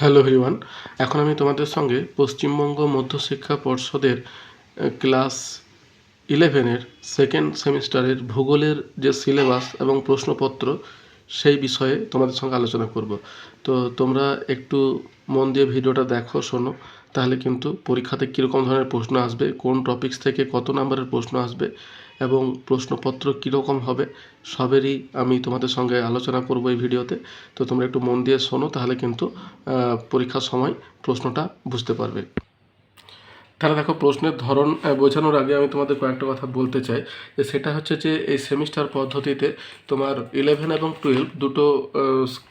Hello everyone, এখন আমি তোমাদের সঙ্গে পশ্চিমবঙ্গ মধ্যশিক্ষা পর্ষদের ক্লাস ইলেভেনের সেকেন্ড সেমিস্টারের ভূগোলের যে সিলেবাস এবং প্রশ্নপত্র, সেই বিষয়ে তোমাদের সঙ্গে আলোচনা করব। তো তোমরা একটু মন দিয়ে ভিডিওটা দেখো, শোনো, তাহলে কিন্তু পরীক্ষাতে কীরকম ধরনের প্রশ্ন আসবে, কোন টপিকস থেকে কত নম্বরের প্রশ্ন আসবে এবং প্রশ্নপত্র কীরকম হবে সবেরই আমি তোমাদের সঙ্গে আলোচনা করব এই ভিডিওতে। তো তোমরা একটু মন দিয়ে শোনো, তাহলে কিন্তু পরীক্ষার সময় প্রশ্নটা বুঝতে পারবে। তাহলে দেখো, প্রশ্নের ধরন বোঝানোর আগে আমি তোমাদের কয়েকটা কথা বলতে চাই। যে সেটা হচ্ছে যে, এই সেমিস্টার পদ্ধতিতে তোমার ইলেভেন এবং টুয়েলভ দুটো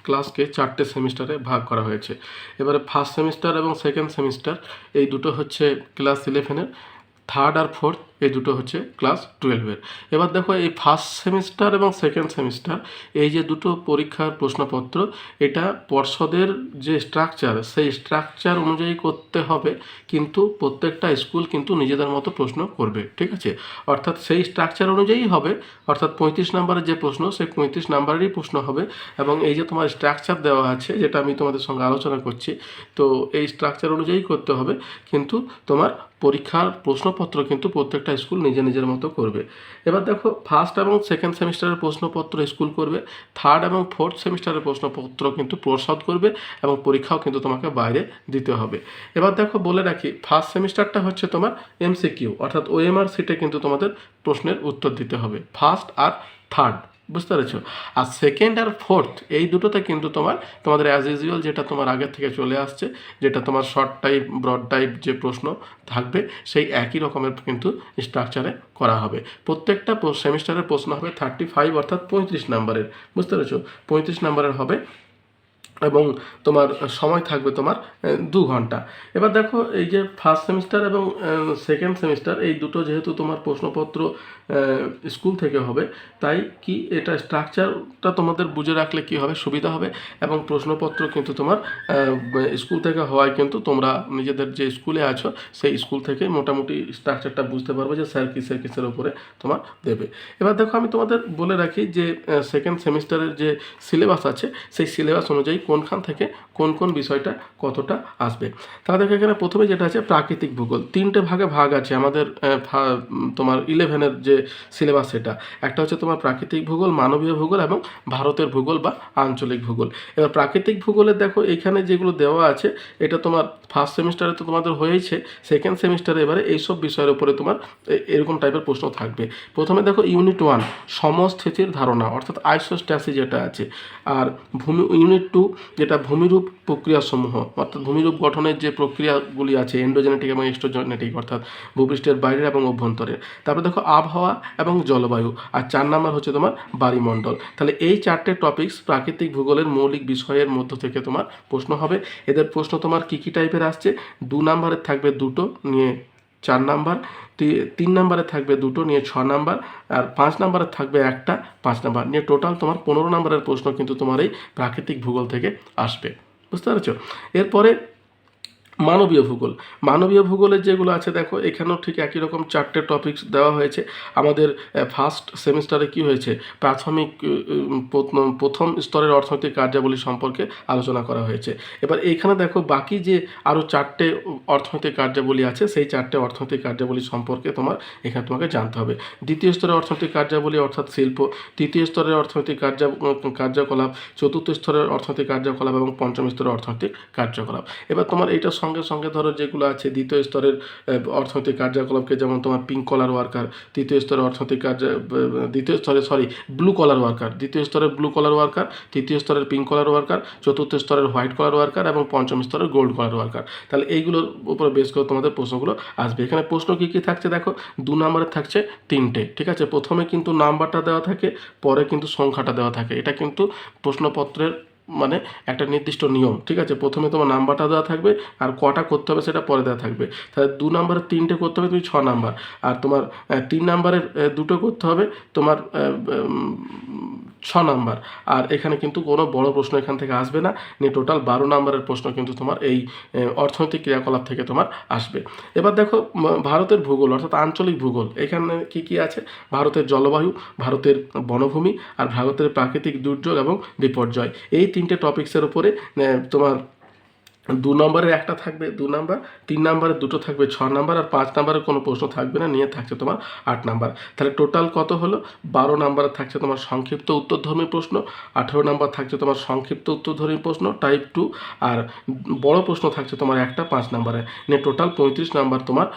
ক্লাসকে চারটে সেমিস্টারে ভাগ করা হয়েছে। এবারে ফার্স্ট সেমিস্টার এবং সেকেন্ড সেমিস্টার এই দুটো হচ্ছে ক্লাস ইলেভেনের থার্ড আর ফোর্থ এই দুটো হচ্ছে ক্লাস টুয়েলভের এবার দেখো এই ফার্স্ট সেমিস্টার এবং সেকেন্ড সেমিস্টার এই যে দুটো পরীক্ষার প্রশ্নপত্র, এটা পর্ষদের যে স্ট্রাকচার সেই স্ট্রাকচার অনুযায়ী করতে হবে, কিন্তু প্রত্যেকটা স্কুল কিন্তু নিজেদের মতো প্রশ্ন করবে, ঠিক আছে? অর্থাৎ সেই স্ট্রাকচার অনুযায়ী হবে, অর্থাৎ পঁয়ত্রিশ নম্বরের যে প্রশ্ন, সেই পঁয়ত্রিশ নম্বরেরই প্রশ্ন হবে, এবং এই যে তোমার স্ট্রাকচার দেওয়া আছে, যেটা আমি তোমাদের সঙ্গে আলোচনা করছি, তো এই স্ট্রাকচার অনুযায়ী করতে হবে, কিন্তু তোমার পরীক্ষার প্রশ্নপত্র কিন্তু প্রত্যেকটা স্কুল নিজে নিজের মতো করবে। এবার দেখো ফার্স্ট এবং সেকেন্ড সেমিস্টারের প্রশ্নপত্র স্কুল করবে। থার্ড এবং ফোর্থ সেমিস্টারের প্রশ্নপত্র কিন্তু পরিশোধ করবে এবং পরীক্ষাও কিন্তু তোমাকে বাইরে দিতে হবে। এবার দেখো, বলে রাখি ফার্স্ট সেমিস্টারটা হচ্ছে তোমার এমসিকিউ অর্থাৎ ওএমআর সিটে কিন্তু তোমাদের প্রশ্নের উত্তর দিতে হবে ফার্স্ট আর থার্ড বুঝতে পেরেছ? আর সেকেন্ড আর ফোর্থ এই দুটোতে কিন্তু তোমার, তোমাদের অ্যাজ ইউজুয়াল যেটা তোমার আগে থেকে চলে আসছে, যেটা তোমার শর্ট টাইপ ব্রড টাইপ যে প্রশ্ন থাকবে, সেই একই রকমের কিন্তু স্ট্রাকচারে করা হবে। প্রত্যেকটা সেমিস্টারের প্রশ্ন হবে থার্টি ফাইভ অর্থাৎ পঁয়ত্রিশ নাম্বারের বুঝতে পেরেছ? পঁয়ত্রিশ নাম্বারের হবে এবং তোমার সময় থাকবে তোমার দু ঘণ্টা। এবার দেখো এই যে ফার্স্ট সেমিস্টার এবং সেকেন্ড সেমিস্টার এই দুটো যেহেতু তোমার প্রশ্নপত্র স্কুল থেকে হবে, তাই কি এটা স্ট্রাকচারটা তোমাদের বুঝে রাখলে কি হবে? সুবিধা হবে? এবং প্রশ্নপত্র কিন্তু তোমার স্কুল থেকে হওয়ায় কিন্তু তোমরা নিজেদের যে স্কুলে আছো, সেই স্কুল থেকে মোটামুটি স্ট্রাকচারটা বুঝতে পারবে যে স্যার কিসের কিসের উপরে তোমার দেবে। এবার দেখো আমি তোমাদের বলে রাখি যে সেকেন্ড সেমিস্টারের যে সিলেবাস আছে, সেই সিলেবাস অনুযায়ী কোনখান থেকে কোন কোন বিষয়টা কতটা আসবে। তাহলে দেখো এখানে প্রথমে যেটা আছে প্রাকৃতিক ভূগোল। তিনটে ভাগে ভাগ আছে। আমাদের তোমার ইলেভেনের যে সিলেবাস সেটা। একটা হচ্ছে তোমার প্রাকৃতিক ভূগোল, মানবীয় ভূগোল এবং ভারতের ভূগোল বা আঞ্চলিক ভূগোল। এবার প্রাকৃতিক ভূগোলে দেখো এখানে যেগুলো দেওয়া আছে, এটা তোমার ফার্স্ট সেমিস্টারে তো তোমাদের হয়েছে সেকেন্ড সেমিস্টারে এবারে এইসব বিষয়ের উপরে তোমার এরকম টাইপের প্রশ্ন থাকবে। প্রথমে দেখো ইউনিট ওয়ান সমস্থিতির ধারণা, অর্থাৎ আইসোস্ট্যাসি যেটা আছে। আর ভূমি ইউনিট টু যেটা ভূমিরূপ প্রক্রিয়াসমূহ, অর্থাৎ ভূমিরূপ গঠনের যে প্রক্রিয়াগুলি আছে এন্ডোজেনেটিক এবং এক্সট্রোজেনেটিক অর্থাৎ ভূপৃষ্ঠের বাইরের এবং অভ্যন্তরের। তারপরে দেখো আবহাওয়া এবং জলবায়ু, আর চার নাম্বার হচ্ছে তোমার বায়ুমণ্ডল। তাহলে এই চারটে টপিকস প্রাকৃতিক ভূগোলের মৌলিক বিষয়ের মধ্য থেকে তোমার প্রশ্ন হবে। এদের প্রশ্ন তোমার কী কী টাইপের আসছে? দু নাম্বারের থাকবে দুটো নিয়ে চার নাম্বার তিন নাম্বারে থাকবে দুটো নিয়ে ছ নাম্বার, আর পাঁচ নাম্বারে থাকবে একটা, পাঁচ নাম্বার। নিয়ে টোটাল তোমার পনেরো নাম্বারের প্রশ্ন কিন্তু তোমার এই প্রাকৃতিক ভূগোল থেকে আসবে। বুঝতে পারছ? এরপরে মানবীয় ভূগোল। মানবীয় ভূগোলের যেগুলো আছে, দেখো, এখানেও ঠিক একই রকম চারটে টপিকস দেওয়া হয়েছে। আমাদের ফার্স্ট সেমিস্টারে কি হয়েছে? প্রাথমিক প্রথম- স্তরের অর্থনৈতিক কার্যাবলী সম্পর্কে আলোচনা করা হয়েছে। এবার এখানে দেখো, বাকি যে আরও চারটে অর্থনৈতিক কার্যাবলী আছে, সেই চারটে অর্থনৈতিক কার্যাবলী সম্পর্কে তোমার, এখানে তোমাকে জানতে হবে। দ্বিতীয় স্তরের অর্থনৈতিক কার্যাবলী অর্থাৎ শিল্প, তৃতীয় স্তরের অর্থনৈতিক কার্য কার্যকলাপ, চতুর্থ স্তরের অর্থনৈতিক কার্যকলাপ এবং পঞ্চম স্তরের অর্থনৈতিক কার্যকলাপ। এবার তোমার এইটার সঙ্গে সঙ্গে ধরো যেগুলো আছে দ্বিতীয় স্তরের অর্থনৈতিক কার্যকলাপকে যেমন তোমার পিঙ্ক কলার ওয়ার্কার তৃতীয় স্তরের অর্থনৈতিক কার্য দ্বিতীয় স্তরে সরি ব্লু কলার ওয়ার্কার দ্বিতীয় স্তরের ব্লু কলার ওয়ার্কার তৃতীয় স্তরের পিঙ্ক কলার ওয়ার্কার চতুর্থ স্তরের হোয়াইট কলার ওয়ার্কার এবং পঞ্চম স্তরের গোল্ড কলার ওয়ার্কার তাহলে এইগুলোর উপরে বেশ করে তোমাদের প্রশ্নগুলো আসবে। এখানে প্রশ্ন কী কী থাকছে দেখো? দু নম্বরে থাকছে তিনটে, ঠিক আছে? প্রথমে কিন্তু নাম্বারটা দেওয়া থাকে, পরে কিন্তু সংখ্যাটা দেওয়া থাকে। এটা কিন্তু প্রশ্নপত্রের মানে একটা নির্দিষ্ট নিয়ম, ঠিক আছে? প্রথমে তোমার নাম্বারটা দেওয়া থাকবে আর কটা করতে হবে সেটা পরে দেওয়া থাকবে। তাহলে দু নম্বরের তিনটে করতে হবে, তুমি ছ নাম্বার। আর তোমার তিন নাম্বারের দুটো করতে হবে, তোমার ছ নাম্বার। আর এখানে কিন্তু কোনো বড় প্রশ্ন এখান থেকে আসবে না নিয়ে টোটাল বারো নাম্বারের প্রশ্ন কিন্তু তোমার এই অর্থনৈতিক ক্রিয়াকলাপ থেকে তোমার আসবে। এবার দেখো ভারতের ভূগোল, অর্থাৎ আঞ্চলিক ভূগোল, এখানে কি কি আছে? ভারতের জলবায়ু, ভারতের বনভূমি, আর ভারতের প্রাকৃতিক দুর্যোগ এবং বিপর্যয়। এই তিনটে টপিক্সের উপরে তোমার দু নম্বরের একটা থাকবে, দু নাম্বার, তিন নম্বরের দুটো থাকবে, ছ নাম্বার আর পাঁচ নম্বরের কোনো প্রশ্ন থাকবে না, নিয়ে থাকছে তোমার আট নাম্বার। তাহলে টোটাল কত হলো? বারো নাম্বারে থাকছে তোমার সংক্ষিপ্ত উত্তরধর্মী প্রশ্ন, আঠেরো নাম্বার থাকছে তোমার সংক্ষিপ্ত উত্তরধর্মী প্রশ্ন টাইপ টু আর বড় প্রশ্ন থাকছে তোমার একটা, পাঁচ নাম্বারে। নিয়ে টোটাল পঁয়ত্রিশ নাম্বার তোমার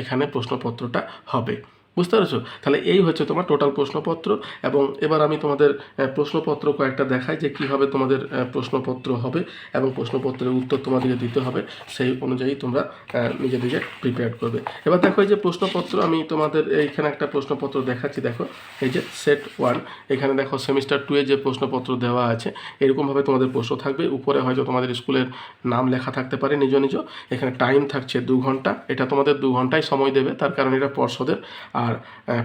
এখানে প্রশ্নপত্রটা হবে। বুঝতে পেরেছ? তাহলে এই হচ্ছে তোমার টোটাল প্রশ্নপত্র এবং এবার আমি তোমাদের প্রশ্নপত্র কয়েকটা দেখাই যে কীভাবে তোমাদের প্রশ্নপত্র হবে এবং প্রশ্নপত্রের উত্তর তোমাদেরকে দিতে হবে। সেই অনুযায়ী তোমরা আহ, নিজেদেরকে প্রিপেয়ার করবে। এবার দেখো এই যে প্রশ্নপত্র আমি তোমাদের এইখানে একটা প্রশ্নপত্র দেখাচ্ছি। দেখো এই যে সেট ওয়ান এখানে দেখো সেমিস্টার টু এ যে প্রশ্নপত্র দেওয়া আছে এরকমভাবে তোমাদের প্রশ্ন থাকবে। উপরে হয়তো তোমাদের স্কুলের নাম লেখা থাকতে পারে নিজ নিজ। এখানে টাইম থাকছে দু ঘণ্টা। এটা তোমাদের দু ঘন্টায় সময় দেবে তার কারণ এটা পর্ষদের। আর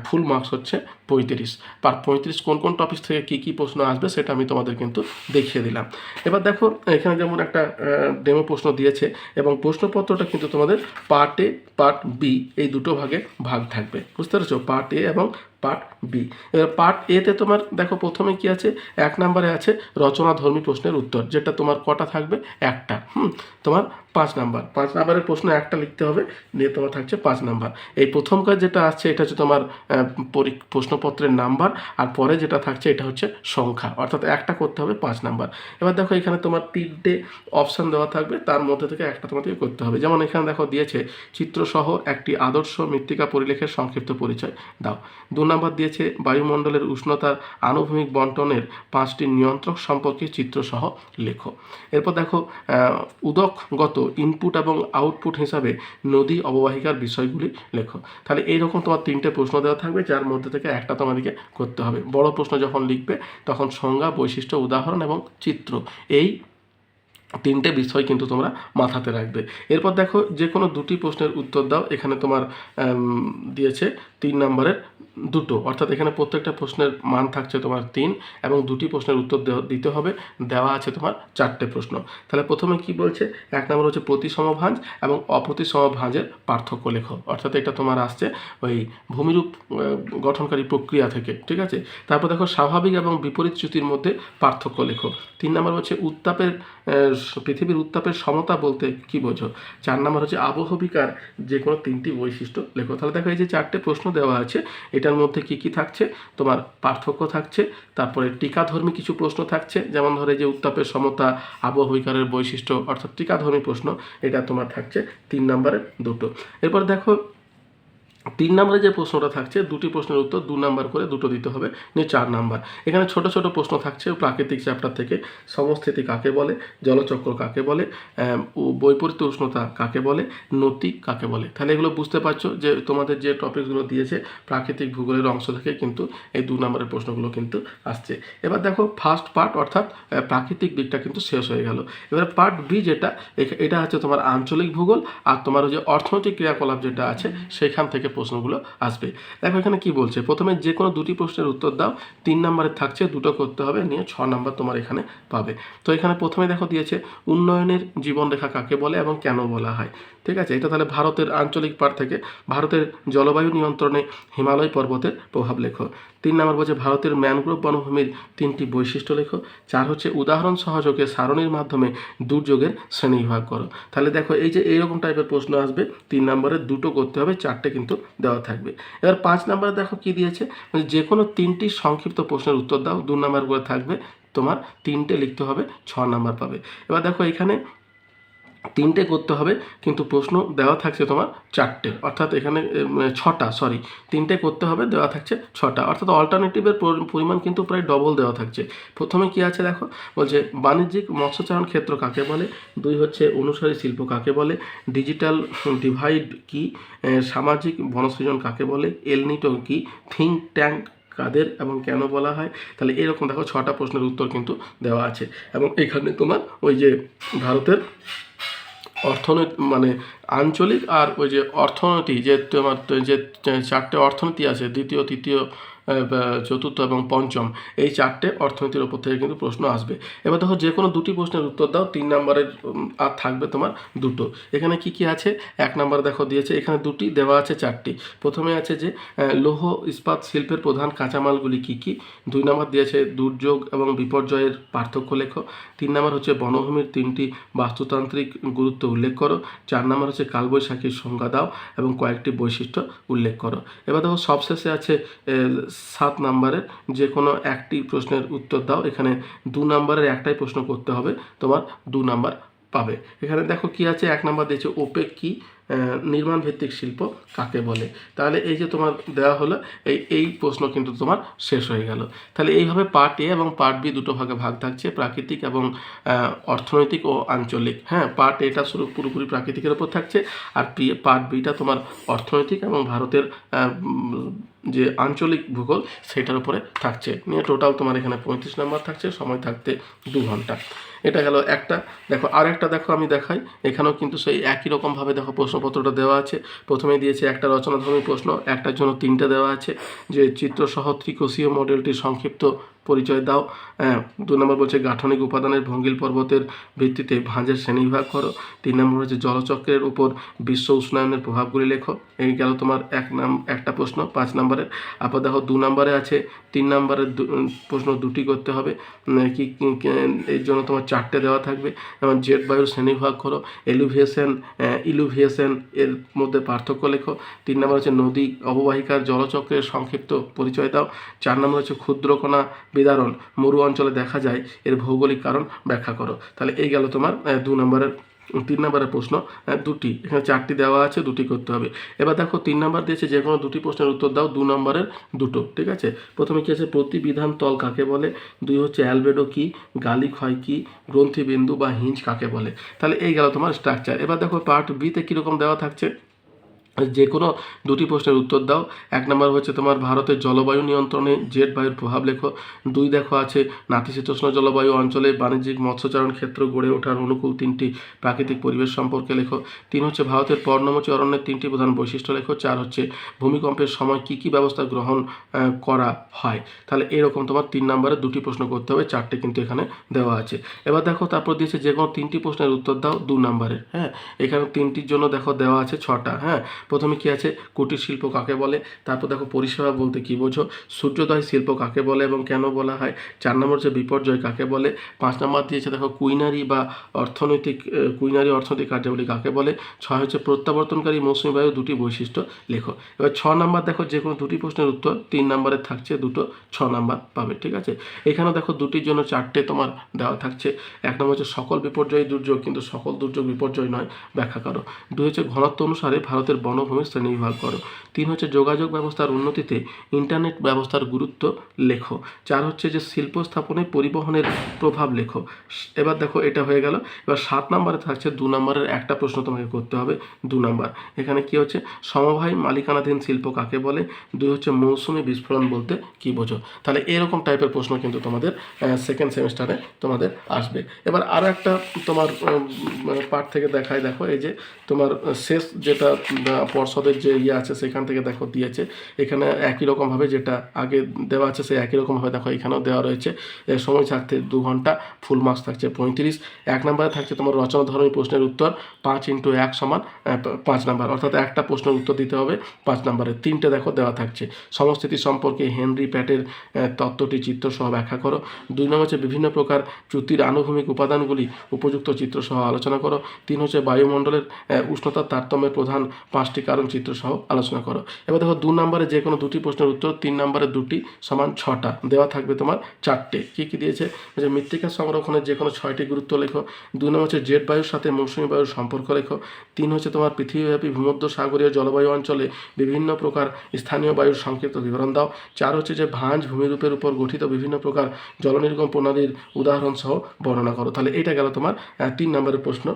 ফুল মার্কস হচ্ছে পঁয়ত্রিশ। আর পঁয়ত্রিশ কোন কোন টপিক থেকে কী কী প্রশ্ন আসবে সেটা আমি তোমাদের কিন্তু দেখিয়ে দিলাম। এবার দেখো, এখানে যেমন একটা ডেমো প্রশ্ন দিয়েছে এবং প্রশ্নপত্রটা কিন্তু তোমাদের পার্ট এ পার্ট বি এই দুটো ভাগে ভাগ থাকবে। বুঝতে পেরেছ? পার্ট এ এবং পার্ট বি এবার পার্ট এতে তোমার দেখো প্রথমে কি আছে? এক নম্বরে আছে রচনাধর্মী প্রশ্নের উত্তর, যেটা তোমার কটা থাকবে? একটা। হুম, তোমার পাঁচ নাম্বার। পাঁচ নাম্বারের প্রশ্ন একটা লিখতে হবে দিয়ে তোমার থাকছে পাঁচ নাম্বার। এই প্রথম কাজ যেটা আসছে, এটা হচ্ছে তোমার পরি- প্রশ্নপত্রের নাম্বার, আর পরে যেটা থাকছে, এটা হচ্ছে সংখ্যা। অর্থাৎ একটা করতে হবে পাঁচ নাম্বার। এবার দেখো এখানে তোমার তিনটে অপশান দেওয়া থাকবে, তার মধ্যে থেকে একটা তোমাদেরকে করতে হবে। যেমন এখানে দেখো দিয়েছে, চিত্রসহ একটি আদর্শ মৃত্তিকা পরিলেখের সংক্ষিপ্ত পরিচয়। দাও। দু নম্বর দিয়েছে বায়ুমণ্ডলের উষ্ণতার আনুভূমিক বন্টনের পাঁচটি নিয়ন্ত্রক সম্পর্কে চিত্রসহ লেখো। এরপর দেখো উদকগত ইনপুট এবং আউটপুট হিসাবে নদী অববাহিকার বিষয়গুলি লেখো। তাহলে এইরকম তোমার তিনটে প্রশ্ন দেওয়া থাকবে, যার মধ্যে থেকে একটা তোমাদেরকে করতে হবে। বড় প্রশ্ন যখন লিখবে, তখন সংজ্ঞা, বৈশিষ্ট্য, উদাহরণ এবং চিত্র, এই তিনটে বিষয় কিন্তু তোমরা মাথাতে রাখবে। এরপর দেখো যে কোনো দুটি প্রশ্নের উত্তর দাও। এখানে তোমার দিয়েছে তিন নম্বরের দুটো। অর্থাৎ এখানে প্রত্যেকটা প্রশ্নের মান থাকছে তোমার তিন এবং দুটি প্রশ্নের উত্তর দিতে হবে। দেওয়া আছে তোমার চারটে প্রশ্ন। তাহলে প্রথমে কি বলছে? এক নম্বর হচ্ছে প্রতিসম ভাঁজ এবং অপ্রতিসম ভাঁজের পার্থক্য লেখো। অর্থাৎ এটা তোমার আসছে ওই ভূমিরূপ গঠনকারী প্রক্রিয়া থেকে, ঠিক আছে? তারপর দেখো, স্বাভাবিক এবং বিপরীত চ্যুতির মধ্যে পার্থক্য লেখো। তিন নম্বর হচ্ছে উত্তাপের পৃথিবীর উত্তাপের সমতা বলতে কি বোঝো? চার নম্বর হচ্ছে আবহবিকার যে কোনো তিনটি বৈশিষ্ট্য লেখো। তাহলে দেখো, এই যে চারটে প্রশ্ন দেওয়া আছে এটার মধ্যে কি কি থাকছে? তোমার পার্থক্য থাকছে, তারপরে টিকাধর্মী কিছু প্রশ্ন থাকছে, যেমন ধরে যে উত্তাপের সমতা আবহবিকারের বৈশিষ্ট্য, অর্থাৎ টিকাধর্মী প্রশ্ন, এটা তোমার থাকছে তিন নম্বরের দুটো। এরপর দেখো তিন নম্বরে যে প্রশ্নটা থাকছে দুটি প্রশ্নের উত্তর দু নাম্বার করে দুটো দিতে হবে নিয়ে চার নাম্বার। এখানে ছোট ছোট প্রশ্ন থাকছে প্রাকৃতিক চ্যাপ্টার থেকে। সমস্থিতি কাকে বলে? জলচক্র কাকে বলে? বৈপরীত্য উষ্ণতা কাকে বলে? নতি কাকে বলে? তাহলে এগুলো বুঝতে পারছ যে তোমাদের যে টপিকগুলো দিয়েছে প্রাকৃতিক ভূগোলের অংশ থেকে কিন্তু এই দু নম্বরের প্রশ্নগুলো কিন্তু আসছে। এবার দেখো ফার্স্ট পার্ট অর্থাৎ প্রাকৃতিক দিকটা কিন্তু শেষ হয়ে গেল। এবার পার্ট বি যেটা এটা হচ্ছে তোমার আঞ্চলিক ভূগোল আর তোমার ওই যে অর্থনৈতিক ক্রিয়াকলাপ যেটা আছে সেখান থেকে প্রশ্নগুলো আসবে। দেখো এখানে কি বলছে? প্রথমে যে কোনো দুটি প্রশ্নের উত্তর দাও, তিন নম্বরে থাকছে, দুটো করতে হবে, নিয়ে ছ নম্বর তোমার এখানে পাবে। তো এখানে প্রথমে দেখো দিয়েছে, উন্নয়নের জীবনরেখা কাকে বলে এবং কেন বলা হয়? ঠিক আছে, এটা তাহলে ভারতের আঞ্চলিক পার থেকে। ভারতের জলবায়ু নিয়ন্ত্রণে হিমালয় পর্বতের প্রভাব লেখো। তিন নম্বর বলছে, ভারতের ম্যানগ্রোভ বনভূমির তিনটি বৈশিষ্ট্য লেখো। চার হচ্ছে, উদাহরণ সহযোগে সারণীর মাধ্যমে দুর্যোগের শ্রেণীবিভাগ করো। তাহলে দেখো, এই যে এইরকম টাইপের প্রশ্ন আসবে, তিন নম্বরে দুটো করতে হবে, চারটে কিন্তু দেওয়া থাকবে। এবার পাঁচ নম্বরে দেখো কি দিয়েছে যে কোনো তিনটি সংক্ষিপ্ত প্রশ্নের উত্তর দাও, দু নম্বর করে থাকবে, তোমার তিনটে লিখতে হবে, ছ নাম্বার পাবে। এবার দেখো, এখানে তিনটে করতে হবে, কিন্তু প্রশ্ন দেওয়া থাকছে তোমার চারটে। অর্থাৎ এখানে ছটা সরি তিনটে করতে হবে, দেওয়া থাকছে ছটা। অর্থাৎ অল্টারনেটিভের পরিমাণ কিন্তু প্রায় ডবল দেওয়া থাকছে। প্রথমে কি আছে দেখো? বলছে বাণিজ্যিক মৎস্যচারণ ক্ষেত্র কাকে বলে? দুই হচ্ছে অনুসারী শিল্প কাকে বলে? ডিজিটাল ডিভাইড কি? সামাজিক বনসৃজন কাকে বলে? এলনিটো কি? থিঙ্ক ট্যাঙ্ক কাদের এবং কেন বলা হয়? তাহলে এরকম দেখো ছটা প্রশ্নের উত্তর কিন্তু দেওয়া আছে। এবং এখানে তোমার ওই যে ভারতের অর্থনীতি মানে আঞ্চলিক আর ওই যে অর্থনীতি, যে তোমার যে চারটে অর্থনীতি আছে, দ্বিতীয়, তৃতীয় চতুর্থ এবং পঞ্চম, এই চারটে অর্থনীতির ওপর থেকে কিন্তু প্রশ্ন আসবে। এবার দেখো, যে কোনো দুটি প্রশ্নের উত্তর দাও, তিন নম্বরের আর থাকবে তোমার দুটো। এখানে কি কি আছে? এক নম্বর দেখো দিয়েছে, এখানে দুটি, দেওয়া আছে চারটি। প্রথমে আছে যে লৌহ ইস্পাত শিল্পের প্রধান কাঁচামালগুলি কি কি? দুই নম্বর দিয়েছে দুর্যোগ এবং বিপর্যয়ের পার্থক্য লেখো। তিন নম্বর হচ্ছে বনভূমির তিনটি বাস্তুতান্ত্রিক গুরুত্ব উল্লেখ করো। চার নম্বর হচ্ছে কালবৈশাখীর সংজ্ঞা দাও এবং কয়েকটি বৈশিষ্ট্য উল্লেখ করো। এবার দেখো, সবশেষে আছে সাত নাম্বারের যে কোনো একটি প্রশ্নের উত্তর দাও। এখানে দু নাম্বারের একটাই প্রশ্ন করতে হবে, তোমার দু নাম্বার পাবে। এখানে দেখো কি আছে, এক নাম্বার দিয়েছে, ওপেক কি? নির্মাণ ভিত্তিক শিল্প কাকে বলে? তাহলে এই যে তোমার দেওয়া হলো, এই এই প্রশ্ন কিন্তু তোমার শেষ হয়ে গেল। তাহলে এইভাবে পার্ট এ এবং পার্ট বি দুটো ভাগে ভাগ থাকছে, প্রাকৃতিক এবং অর্থনৈতিক ও আঞ্চলিক। হ্যাঁ পার্ট এটা শুরু, পুরোপুরি প্রাকৃতিকের ওপর থাকছে, আর পার্ট বিটা তোমার অর্থনৈতিক এবং ভারতের যে আঞ্চলিক ভূগোল সেটার উপরে থাকছে। নিয়ে টোটাল তোমার এখানে পঁয়ত্রিশ নাম্বার থাকছে, সময় থাকতে দু ঘণ্টা। এটা গেল একটা। দেখো আর একটা দেখো, আমি দেখাই। এখানেও কিন্তু সেই একই রকমভাবে দেখো প্রশ্নপত্রটা দেওয়া আছে। প্রথমেই দিয়েছে একটা রচনাধর্মী প্রশ্ন, একটার জন্য তিনটে দেওয়া আছে। যে চিত্রসহ ত্রিকোষীয় মডেলটির সংক্ষিপ্ত পরিচয় দাও। হ্যাঁ দু নম্বর বলছে, গাঠনিক উপাদানের ভঙ্গিল পর্বতের ভিত্তিতে ভাঁজের শ্রেণীবিভাগ করো। তিন নম্বর হচ্ছে জলচক্রের উপর বিশ্ব উষ্ণায়নের প্রভাবগুলি লেখো। এই গেল তোমার এক নাম, একটা প্রশ্ন, পাঁচ নম্বরের। আবার দেখো দু নম্বরে আছে, তিন নম্বরের প্রশ্ন দুটি করতে হবে। কি- এর জন্য তোমার চারটে দেওয়া থাকবে। যেমন, জেট বায়ুর শ্রেণীবিভাগ করো, এলুভিয়েশন ইলুভিয়েশন, এর মধ্যে পার্থক্য লেখো। তিন নম্বর হচ্ছে, নদী অববাহিকার জলচক্রের সংক্ষিপ্ত পরিচয় দাও। চার নম্বর হচ্ছে, ক্ষুদ্রকণা বিদারণ মরু অঞ্চলে দেখা যায়, এর ভৌগোলিক কারণ ব্যাখ্যা করো। তাহলে এই গেল তোমার দু নম্বরের, তিন নম্বরের প্রশ্ন দুটি। এখানে চারটি দেওয়া আছে, দুটি করতে হবে। এবার দেখো তিন নম্বর দিয়েছে, যে কোনো দুটি প্রশ্নের উত্তর দাও দু নম্বরের দুটো, ঠিক আছে? প্রথমে কী আছে, প্রতিবিধান তল কাকে বলে? দুই হচ্ছে অ্যালবেডো কি গালি ক্ষয় কি, গ্রন্থিবিন্দু বা হিঞ্জ কাকে বলে? তাহলে এই গেল তোমার স্ট্রাকচার এবার দেখো পার্ট বিতে কীরকম দেওয়া থাকছে? যে কোনো দুটি প্রশ্নের উত্তর দাও। এক নম্বর হচ্ছে তোমার ভারতের জলবায়ু নিয়ন্ত্রণে জেট বায়ুর প্রভাব লেখো। দুই দেখো আছে নাতিশীতোষ্ণ জলবায়ু অঞ্চলে বাণিজ্যিক মৎস্যচারণ ক্ষেত্র গড়ে ওঠার অনুকূল তিনটি প্রাকৃতিক পরিবেশ সম্পর্কে লেখো। তিন হচ্ছে ভারতের পর্ণমোচী অরণ্যের তিনটি প্রধান বৈশিষ্ট্য লেখো। চার হচ্ছে ভূমিকম্পের সময় কী কী ব্যবস্থা গ্রহণ করা হয়। তাহলে এরকম তোমার তিন নম্বরে দুটি প্রশ্ন করতে হবে, চারটে কিন্তু এখানে দেওয়া আছে। এবার দেখো তারপর দিয়েছে যে কোনো তিনটি প্রশ্নের উত্তর দাও দু নম্বরের হ্যাঁ? এখানে তিনটির জন্য দেখো দেওয়া আছে ছটা হ্যাঁ? প্রথমে কি আছে? কুটির শিল্প কাকে বলে? তারপর দেখো পরিষেবা বলতে কি বোঝো? সূর্যোদয় শিল্প কাকে বলে এবং কেন বলা হয়? চার নম্বর হচ্ছে বিপর্যয় কাকে বলে? পাঁচ নম্বর দিয়েছে দেখো কুইনারি বা অর্থনৈতিক কুইনারি অর্থনৈতিক কার্যাবলী কাকে বলে? ছয় হচ্ছে প্রত্যাবর্তনকারী মৌসুমী বায়ু দুটি বৈশিষ্ট্য লেখো। এবার ছ নম্বর দেখো যে কোনো দুটি প্রশ্নের উত্তর তিন নম্বরে থাকছে দুটো, ছ নম্বর পাবে, ঠিক আছে? এখানে দেখো দুটির জন্য চারটে তোমার দেওয়া থাকছে। এক নম্বর হচ্ছে সকল বিপর্যয় দুর্যোগ, কিন্তু সকল দুর্যোগ বিপর্যয় নয়। ব্যাখ্যা করো। দুই হচ্ছে ঘনত্ব অনুসারে ভারতের বনভূমির শ্রেণীবিভাগ করো। তিন হচ্ছে যোগাযোগ ব্যবস্থার উন্নতিতে ইন্টারনেট ব্যবস্থার গুরুত্ব লেখো। চার হচ্ছে যে শিল্প স্থাপনে পরিবহনের প্রভাব লেখো। এবার দেখো এটা হয়ে গেল। এবার সাত নম্বরে থাকছে দু নম্বরের একটা প্রশ্ন তোমাকে করতে হবে দু নম্বর। এখানে কি হচ্ছে? সমবায় মালিকানাধীন শিল্প কাকে বলে? দুই হচ্ছে মৌসুমি বিস্ফোরণ বলতে কি বোঝো? তাহলে এরকম টাইপের প্রশ্ন কিন্তু তোমাদের সেকেন্ড সেমিস্টারে তোমাদের আসবে। এবার আরও একটা তোমার পার্ট থেকে দেখায় দেখো, এই যে তোমার শেষ যেটা পর্ষদের যে ইয়ে আছে সেখান থেকে দেখো দিয়েছে। এখানে একই রকমভাবে যেটা আগে দেওয়া আছে সেই একই রকমভাবে দেখো এখানেও দেওয়া রয়েছে। সময় থাকতে দু ঘণ্টা, ফুল মার্কস থাকছে পঁয়ত্রিশ। এক নম্বরে থাকছে তোমার রচনা ধর্মী প্রশ্নের উত্তর, পাঁচ ইন্টু এক সমান পাঁচ নাম্বার। অর্থাৎ একটা প্রশ্নের উত্তর দিতে হবে পাঁচ নাম্বারে। তিনটে দেখো দেওয়া থাকছে। সমস্থিতি সম্পর্কে হেনরি প্যাটের তত্ত্বটি চিত্রসহ ব্যাখ্যা করো। দুই নম্বর হচ্ছে বিভিন্ন প্রকার চ্যুতির আনুভূমিক উপাদানগুলি উপযুক্ত চিত্রসহ আলোচনা করো। তিন হচ্ছে বায়ুমণ্ডলের উষ্ণতার তারতম্যের প্রধান পাঁচটি কারণ চিত্রসহ আলোচনা করো। এবার দেখো, দু নম্বরে যে কোনো দুটি প্রশ্নের উত্তর তিন নম্বরে দুটি সমান ছটা। দেওয়া থাকবে তোমার চারটে। কী কী দিয়েছে? যে মৃত্তিকা সংরক্ষণের যে কোনো ছয়টি গুরুত্ব লেখো। দুই নম্বর হচ্ছে জেট বায়ুর সাথে মৌসুমী বায়ুর সম্পর্ক লেখো। তিন হচ্ছে তোমার পৃথিবীব্যাপী ভূমধ্য সাগরীয় জলবায়ু অঞ্চলে বিভিন্ন প্রকার স্থানীয় বায়ুর সংক্ষিপ্ত বিবরণ দাও। চার হচ্ছে যে ভাঁজ ভূমিরূপের উপর গঠিত বিভিন্ন প্রকার জলনির্গম প্রণালীর উদাহরণ সহ বর্ণনা করো। তাহলে এটা গেল তোমার তিন নম্বরের প্রশ্ন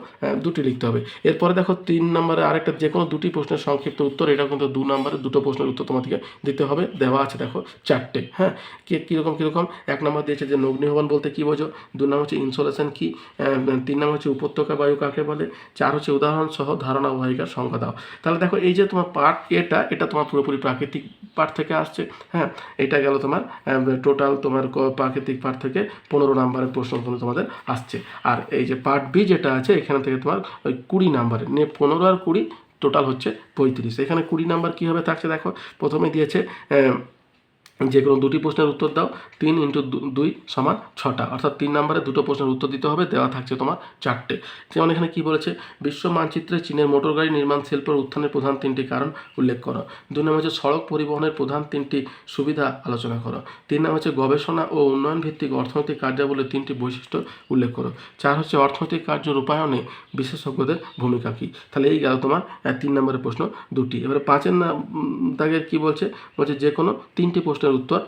দুটি লিখতে হবে। এরপরে দেখো, তিন নম্বরে আরেকটা যে কোনো দুটি প্রশ্নের সংক্ষিপ্ত উত্তর, এটা কিন্তু দু নম্বরের দুটো প্রশ্নের উত্তর তোমাদেরকে দিতে হবে। দেওয়া আছে দেখো চারটে হ্যাঁ? কি, কীরকম কীরকম? এক নম্বর দিয়েছে যে নগ্নিভবন বলতে কী বোঝো? দু নম্বর হচ্ছে ইনসোলেশন কী? তিন নম্বর হচ্ছে উপত্যকা বায়ু কাকে বলে? চার হচ্ছে উদাহরণ সহ ধারণা বাহিকার সংখ্যা দাও। তাহলে দেখো এই যে তোমার পার্ট এটা এটা তোমার পুরোপুরি প্রাকৃতিক পার্ট থেকে আসছে হ্যাঁ? এটা গেল তোমার টোটাল তোমার প্রাকৃতিক পার্ট থেকে পনেরো নাম্বারের প্রশ্নগুলো তোমাদের আসছে। আর এই যে পার্ট বি যেটা আছে, এখানে থেকে তোমার ওই কুড়ি নাম্বারের নিয়ে পনেরো আর কুড়ি টোটাল হচ্ছে পঁয়ত্রিশ। এখানে কুড়ি নাম্বার কীভাবে থাকছে দেখো? প্রথমে দিয়েছে যে কোনো দুটি প্রশ্নের উত্তর দাও, তিন ইন্টু দুই সমান ছটা। অর্থাৎ তিন নম্বরে দুটো প্রশ্নের উত্তর দিতে হবে, দেওয়া থাকছে তোমার চারটে। যেমন এখানে কি বলেছে, বিশ্ব মানচিত্রে চীনের মোটর গাড়ি নির্মাণ শিল্পের উত্থানের প্রধান তিনটি কারণ উল্লেখ করো। দুই নম্বর হচ্ছে সড়ক পরিবহনের প্রধান তিনটি সুবিধা আলোচনা করো। তিন নম্বর হচ্ছে গবেষণা ও উন্নয়ন ভিত্তিক অর্থনৈতিক কার্যাবলীর তিনটি বৈশিষ্ট্য উল্লেখ করো। চার হচ্ছে অর্থনৈতিক কার্য রূপায়ণে বিশেষজ্ঞদের ভূমিকা কী? তাহলে এই গেল তোমার তিন নম্বরের প্রশ্ন দুটি। এবারে পাঁচের দাগের কি বলছে? বলছে যে কোনো তিনটি প্রশ্নের উত্তর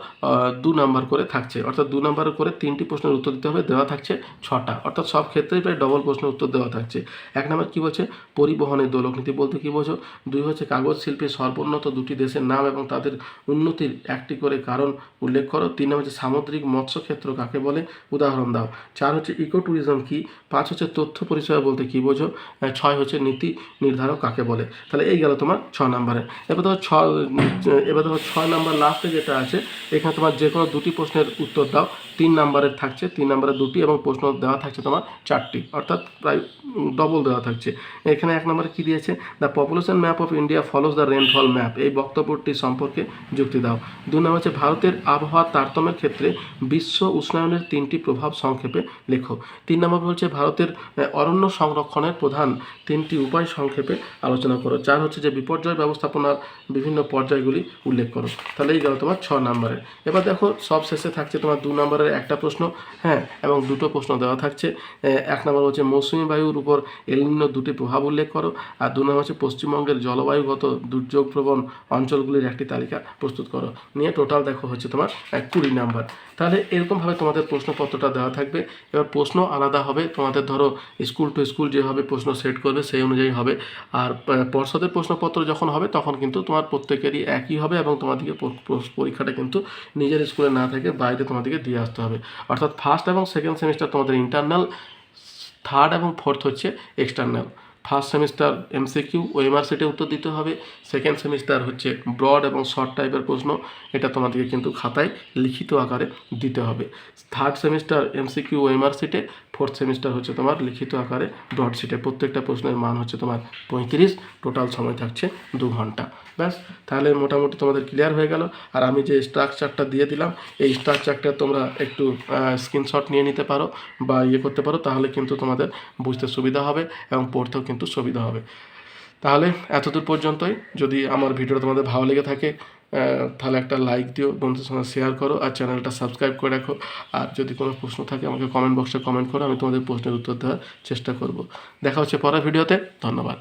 দু নাম্বার করে থাকছে। অর্থাৎ দু নাম্বার করে তিনটি প্রশ্নের উত্তর দিতে হবে, দেওয়া থাকছে ছটা। অর্থাৎ সব ক্ষেত্রেই প্রায় ডবল প্রশ্নের উত্তর দেওয়া থাকছে। এক নম্বর কী বলছে? পরিবহনের দোলক নীতি বলতে কী বোঝো? দুই হচ্ছে কাগজ শিল্পের সর্বোন্নত দুটি দেশের নাম এবং তাদের উন্নতির একটি করে কারণ উল্লেখ করো। তিন নম্বর হচ্ছে সামুদ্রিক মৎস্য ক্ষেত্র কাকে বলে? উদাহরণ দাও। চার হচ্ছে ইকো ট্যুরিজম কি? পাঁচ হচ্ছে তথ্য পরিচয় বলতে কী বোঝো? ছয় হচ্ছে নীতি নির্ধারক কাকে বলে? তাহলে এই গেল তোমার ছ নম্বরে। এবার ধরো ছ এবার ধরো ছয় নম্বর লাস্টে যেটা আছে এখানে তোমার যে কোনো দুটি প্রশ্নের উত্তর দাও। তিন নাম্বারের থাকছে, তিন নম্বরে দুটি এবং প্রশ্ন দেওয়া থাকছে তোমার চারটি। অর্থাৎ প্রায় ডবল দেওয়া থাকছে। এখানে এক নম্বরে কী দিয়েছে? The population map of India follows the rainfall map এই বক্তব্যটি সম্পর্কে যুক্তি দাও। দুই নম্বর হচ্ছে, ভারতের আবহাওয়া তারতম্যের ক্ষেত্রে বিশ্ব উষ্ণায়নের তিনটি প্রভাব সংক্ষেপে লেখো। তিন নম্বর হচ্ছে, ভারতের অরণ্য সংরক্ষণের প্রধান তিনটি উপায় সংক্ষেপে আলোচনা করো। চার হচ্ছে যে, বিপর্যয় ব্যবস্থাপনার বিভিন্ন পর্যায়গুলি উল্লেখ করো। তাহলে এই গেল তোমার ছ নম্বরে। এবার দেখো, সব শেষে থাকছে তোমার দু নম্বরের একটা প্রশ্ন হ্যাঁ এবং দুটো প্রশ্ন দেওয়া থাকছে। এক নম্বর হচ্ছে মৌসুমী বায়ুর উপর এলিন্য দুটি প্রভাব উল্লেখ করো, আর দু নম্বর হচ্ছে পশ্চিমবঙ্গের জলবায়ুগত দুর্যোগপ্রবণ অঞ্চলগুলির একটি তালিকা প্রস্তুত করো। নিয়ে টোটাল দেখো হচ্ছে তোমার কুড়ি নাম্বার। তাহলে এরকমভাবে তোমাদের প্রশ্নপত্রটা দেওয়া থাকবে। এবার প্রশ্ন আলাদা হবে, তোমাদের ধরো স্কুল টু স্কুল যেভাবে প্রশ্ন সেট করবে, সেই অনুযায়ী হবে। আর পর্ষদের প্রশ্নপত্র যখন হবে, তখন কিন্তু তোমার প্রত্যেকেরই একই হবে এবং তোমাদেরকে প- পরীক্ষাটা কিন্তু নিজের স্কুলে না থেকে বাইরে তোমাদেরকে দিয়ে আসতে হবে। অর্থাৎ ফার্স্ট এবং সেকেন্ড সেমিস্টার তোমাদের ইন্টারনাল থার্ড এবং ফোর্থ হচ্ছে এক্সটার্নাল ফার্স্ট সেমিস্টার এমসিকিউ এমআরসিটে উত্তর দিতে হবে। সেকেন্ড সেমিস্টার হচ্ছে ব্রড এবং শর্ট টাইপের প্রশ্ন। এটা তোমাদেরকে কিন্তু খাতায় লিখিত আকারে দিতে হবে। থার্ড সেমিস্টার এমসিকিউ এমআরসিটে ফোর্থ সেমিস্টার হচ্ছে তোমার লিখিত আকারে শিটে প্রত্যেকটা প্রশ্নের মান হচ্ছে তোমার পঁয়ত্রিশ টোটাল সময় থাকছে দু ঘণ্টা। ব্যাস, তাহলে মোটামুটি তোমাদের ক্লিয়ার হয়ে গেল। আর আমি যে স্ট্রাকচারটা দিয়ে দিলাম, এই স্ট্রাকচারটা তোমরা একটু স্ক্রিনশট নিয়ে নিতে পারো বা ইয়ে করতে পারো, তাহলে কিন্তু তোমাদের বুঝতে সুবিধা হবে এবং পড়তেও কিন্তু সুবিধা হবে। তাহলে এতদূর পর্যন্তই। যদি আমার ভিডিওটা তোমাদের ভালো লেগে থাকে তাহলে একটা লাইক দিও, বন্ধুদের সঙ্গে শেয়ার করো আর চ্যানেলটা সাবস্ক্রাইব করে রাখো। আর যদি কোনো প্রশ্ন থাকে, আমাকে কমেন্ট বক্সে কমেন্ট করো, আমি তোমাদের প্রশ্নের উত্তর দেওয়ার চেষ্টা করব। দেখা হচ্ছে পরের ভিডিওতে ধন্যবাদ।